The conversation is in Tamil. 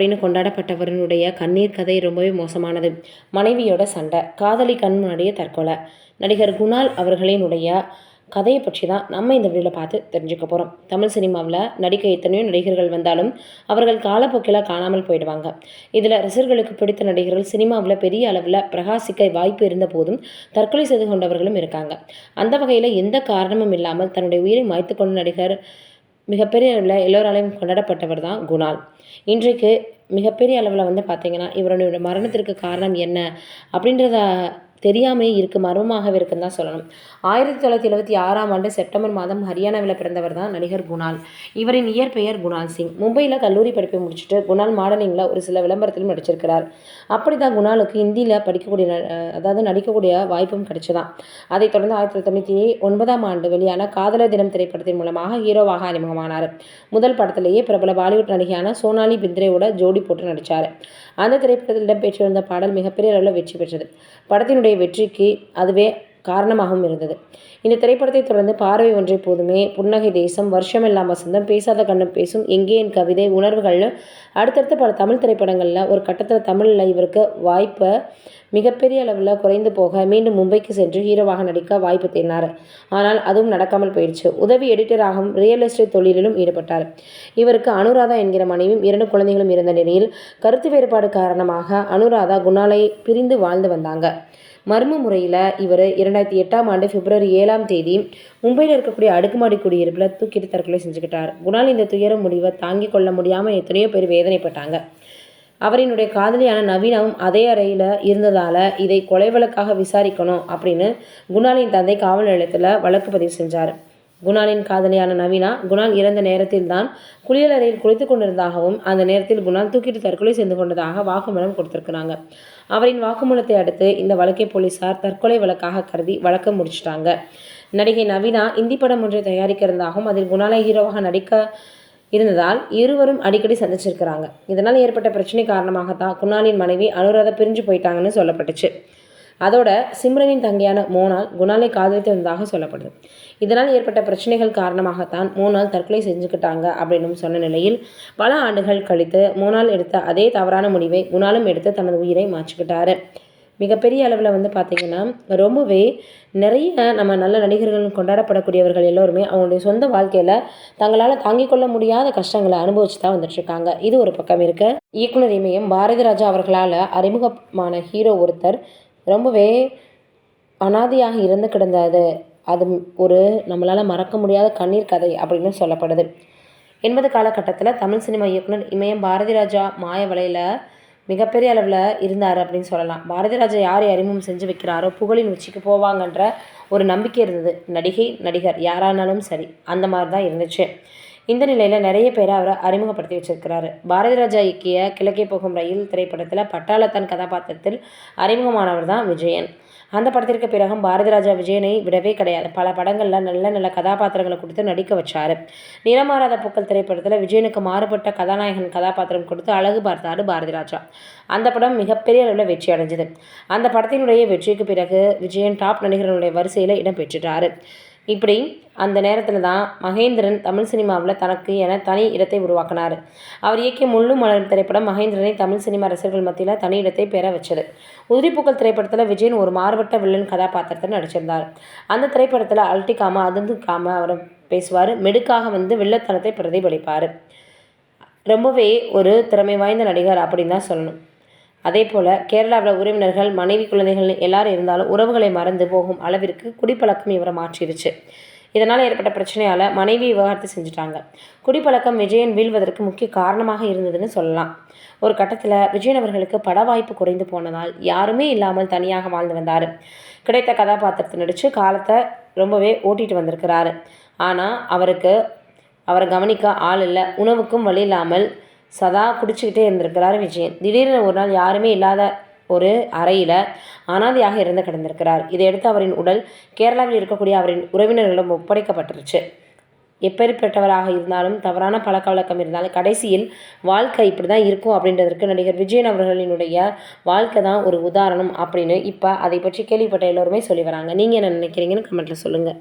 அப்படின்னு கொண்டாடப்பட்டவரனுடைய கண்ணீர் கதை ரொம்பவே மோசமானது. மனைவியோட சண்டை காதலி கண் முன்னாடியே தற்கொலை. நடிகர் குணால் அவர்களினுடைய கதையை பற்றி தான் நம்ம இந்த வீடியோவில் பார்த்து தெரிஞ்சுக்க போகிறோம் தமிழ் சினிமாவில் நடிக்க எத்தனையோ நடிகர்கள் வந்தாலும் அவர்கள் காலப்போக்கில் காணாமல் போயிடுவாங்க. இதில் ரசிகர்களுக்கு பிடித்த நடிகர்கள் சினிமாவில் பெரிய அளவில் பிரகாசிக்க வாய்ப்பு இருந்த போதும் தற்கொலை செய்து கொண்டவர்களும் இருக்காங்க. அந்த வகையில் எந்த காரணமும் இல்லாமல் தன்னுடைய உயிரை மாய்த்து கொண்ட நடிகர் மிகப்பெரிய அளவில் எல்லோராலையும் கொண்டாடப்பட்டவர் தான் குணால். இன்றைக்கு மிகப்பெரிய அளவில் வந்து பார்த்திங்கன்னா இவருடைய மரணத்திற்கு காரணம் என்ன? அப்படின்றத தெரியாமையே இருக்குது மர்மமாகவே இருக்குன்னு தான் சொல்லணும். ஆயிரத்தி தொள்ளாயிரத்தி எழுபத்தி ஆறாம் ஆண்டு செப்டம்பர் மாதம் ஹரியானாவில் பிறந்தவர் தான் நடிகர் குணால். இவரின் இயற்பெயர் குணால் சிங். மும்பையில் கல்லூரி படிப்பை முடிச்சுட்டு குணால் மாடலிங்கில் ஒரு சில விளம்பரத்திலும் நடிச்சிருக்கிறார். அப்படி தான் குணாலுக்கு இந்தியில் படிக்கக்கூடிய அதாவது நடிக்கக்கூடிய வாய்ப்பும் கிடைச்சதான். அதைத் தொடர்ந்து ஆயிரத்தி தொள்ளாயிரத்தி தொண்ணூற்றி ஒன்பதாம் ஆண்டு வெளியான காதலர் தினம் திரைப்படத்தின் மூலமாக ஹீரோவாக அறிமுகமானார். முதல் படத்திலேயே பிரபல பாலிவுட் நடிகையான சோனாலி பிந்த்ரேவோட ஜோடி போட்டு நடித்தார் அந்த திரைப்படத்தில் இடம்பெற்றிருந்த பாடல் மிகப்பெரிய அளவில் வெற்றி பெற்றது. படத்தினுடைய அவருடைய வெற்றிக்கு அதுவே காரணமாகவும் இருந்தது. இந்த திரைப்படத்தை தொடர்ந்து பார்வை ஒன்றை போதுமே புன்னகை தேசம் வருஷமெல்லாம் வசந்தம் பேசாத கண்ணம் பேசும் எங்கே என் கவிதை உணர்வுகள்னு அடுத்தடுத்த பல தமிழ் திரைப்படங்களில் ஒரு கட்டத்தில் தமிழில் இவருக்கு வாய்ப்பை மிகப்பெரிய அளவில் குறைந்து போக மீண்டும் மும்பைக்கு சென்று ஹீரோவாக நடிக்க வாய்ப்பு தேடினார். ஆனால் அதுவும் நடக்காமல் போயிடுச்சு. உதவி எடிட்டராகவும் ரியல் எஸ்டேட் தொழிலிலும் ஈடுபட்டார். இவருக்கு அனுராதா என்கிற மனைவியும் இரண்டு குழந்தைகளும் இருந்த நிலையில் கருத்து வேறுபாடு காரணமாக அனுராதா குணாலை பிரிந்து வாழ்ந்து வந்தாங்க. மர்ம முறையில் இவர் இரண்டாயிரத்தி எட்டாம் ஆண்டு பிப்ரவரி ஏழாம் தேதி மும்பையில் இருக்கக்கூடிய அடுக்குமாடி குடியிருப்பில் தூக்கிட்டு தற்கொலை செஞ்சுக்கிட்டார். குணால் இந்த துயர முடிவை தாங்கிக் கொள்ள முடியாமல் எத்தனையோ பேர் வேதனைப்பட்டாங்க. அவரினுடைய காதலியான நவீனாவும் அதே அறையில் இருந்ததால் இதை கொலை வழக்காக விசாரிக்கணும் அப்படின்னு குணாலின் தந்தை காவல் நிலையத்தில் வழக்கு பதிவு செஞ்சார். குணாலின் காதலியான நவீனா குணால் இறந்த நேரத்தில் தான் குளியலறையில் குளித்து கொண்டிருந்ததாகவும் அந்த நேரத்தில் குணால் தூக்கிட்டு தற்கொலை செய்து கொண்டதாக வாக்குமூலம் கொடுத்திருக்கிறாங்க. அவரின் வாக்குமூலத்தை அடுத்து இந்த வழக்கை போலீசார் தற்கொலை வழக்காக கருதி வழக்க முடிச்சிட்டாங்க. நடிகை நவீனா இந்தி படம் ஒன்றை தயாரிக்க இருந்தாகவும் அதில் குணாலை ஹீரோவாக நடிக்க இருந்ததால் இருவரும் அடிக்கடி சந்திச்சிருக்கிறாங்க. இதனால் ஏற்பட்ட பிரச்சனை காரணமாகத்தான் குணாலின் மனைவி அனுராதா பிரிஞ்சு போயிட்டாங்கன்னு சொல்லப்பட்டுச்சு. அதோட சிம்ரனின் தங்கையான மோனால் குணாலை காதலித்து வந்ததாக சொல்லப்படுது. இதனால் ஏற்பட்ட பிரச்சனைகள் காரணமாகத்தான் மோனால் தற்கொலை செஞ்சுக்கிட்டாங்க அப்படின்னு சொன்ன நிலையில் பல ஆண்டுகள் கழித்து மோனால் எடுத்த அதே தவறான முடிவை குணாலும் எடுத்து தனது உயிரை மாற்றிக்கிட்டாரு. மிகப்பெரிய அளவில் வந்து பார்த்திங்கன்னா ரொம்பவே நிறைய நம்ம நல்ல நடிகர்கள் கொண்டாடப்படக்கூடியவர்கள் எல்லோருமே அவங்களுடைய சொந்த வாழ்க்கையில் தங்களால் தாங்கிக் கொள்ள முடியாத கஷ்டங்களை அனுபவிச்சு தான் வந்துட்டுருக்காங்க இது ஒரு பக்கம் இருக்க. இயக்குனர் இமயம் பாரதிராஜா அவர்களால் அறிமுகமான ஹீரோ ஒருத்தர் ரொம்பவே அனாதையாக இருந்து கிடந்தது அது. ஒரு நம்மளால் மறக்க முடியாத கண்ணீர் கதை அப்படின்னு சொல்லப்படுது. எண்பது காலகட்டத்தில் தமிழ் சினிமா இயக்குனர் இமயம் பாரதி ராஜா மாயவலையில் மிகப்பெரிய அளவில் இருந்தார் அப்படின்னு சொல்லலாம். பாரதி ராஜா யாரை அறிமுகம் செஞ்சு வைக்கிறாரோ புகழின் உச்சிக்கு போவாங்கன்ற ஒரு நம்பிக்கை இருந்தது. நடிகை நடிகர் யாரானாலும் சரி அந்த மாதிரி தான் இருந்துச்சு. இந்த நிலையில் நிறைய பேரை அவரை அறிமுகப்படுத்தி வச்சிருக்கிறாரு. பாரதி ராஜா இயக்கிய கிழக்கே போகும் ரயில் திரைப்படத்தில் பட்டாளத்தான் கதாபாத்திரத்தில் அறிமுகமானவர் தான் விஜயன். அந்த படத்திற்கு பிறகும் பாரதி ராஜா விஜயனை விடவே கிடையாது. பல படங்களில் நல்ல நல்ல கதாபாத்திரங்களை கொடுத்து நடிக்க வச்சார். நிறமாறாத பூக்கள் திரைப்படத்தில் விஜயனுக்கு மாறுபட்ட கதாநாயகன் கதாபாத்திரம் கொடுத்து அழகு பார்த்தாரு பாரதி ராஜா. அந்த படம் மிகப்பெரிய அளவில் வெற்றி அடைஞ்சது. அந்த படத்தினுடைய வெற்றிக்கு பிறகு விஜயன் டாப் நடிகர்களுடைய வரிசையில் இடம்பெற்றுட்டார் இப்படி அந்த நேரத்தில் தான் மகேந்திரன் தமிழ் சினிமாவில் தனக்கு என தனி இடத்தை உருவாக்கினார். அவர் இயக்கிய முள்ளு மலர் திரைப்படம் மகேந்திரனை தமிழ் சினிமா ரசிகர்கள் மத்தியில் தனி இடத்தை பெற வச்சது. உதிரிப்பூக்கள் திரைப்படத்தில் விஜயன் ஒரு மாறுபட்ட வில்லன் கதாபாத்திரத்தில் நடிச்சிருந்தார். அந்த திரைப்படத்தில் அல்ட்டிக்காம அதிர்ந்துக்காம அவர் பேசுவார். மெடுக்காக வந்து வில்லத்தனத்தை பிரதிபலிப்பார். ரொம்பவே ஒரு திறமை வாய்ந்த நடிகர் அப்படின்னு தான் சொல்லணும். அதே போல் கேரளாவில் உறவினர்கள் மனைவி குழந்தைகள் எல்லாரும் இருந்தாலும் உறவுகளை மறந்து போகும் அளவிற்கு குடிப்பழக்கம் இவரை மாற்றிடுச்சு. இதனால் ஏற்பட்ட பிரச்சனையால் மனைவி விவகாரத்தை செஞ்சுட்டாங்க. குடிப்பழக்கம் விஜயன் வீழ்வதற்கு முக்கிய காரணமாக இருந்ததுன்னு சொல்லலாம். ஒரு கட்டத்தில் விஜயன் அவர்களுக்கு பட வாய்ப்பு குறைந்து போனதால் யாருமே இல்லாமல் தனியாக வாழ்ந்து வந்தார். கிடைத்த கதாபாத்திரத்தை நடித்து காலத்தை ரொம்பவே ஓட்டிகிட்டு வந்திருக்கிறாரு. ஆனால் அவருக்கு அவரை கவனிக்க ஆள் இல்லை. உணவுக்கும் வழி இல்லாமல் சதா குடிச்சிக்கிட்டே இருந்திருக்கிறார் விஜயன். திடீரென ஒரு நாள் யாருமே இல்லாத ஒரு அறையில் அனாதையாக இறந்து கிடந்திருக்கிறார். இதையடுத்து அவரின் உடல் கேரளாவில் இருக்கக்கூடிய அவரின் உறவினர்களிடம் ஒப்படைக்கப்பட்டுருச்சு. எப்பேற்பட்டவராக இருந்தாலும் தவறான பழக்க வழக்கம் இருந்தாலும் கடைசியில் வாழ்க்கை இப்படி தான் இருக்கும் அப்படின்றதற்கு நடிகர் விஜயன் அவர்களினுடைய வாழ்க்கை தான் ஒரு உதாரணம் அப்படின்னு இப்போ அதை பற்றி கேள்விப்பட்ட எல்லோருமே சொல்லி வராங்க. நீங்கள் என்ன நினைக்கிறீங்கன்னு கமெண்ட்டில் சொல்லுங்கள்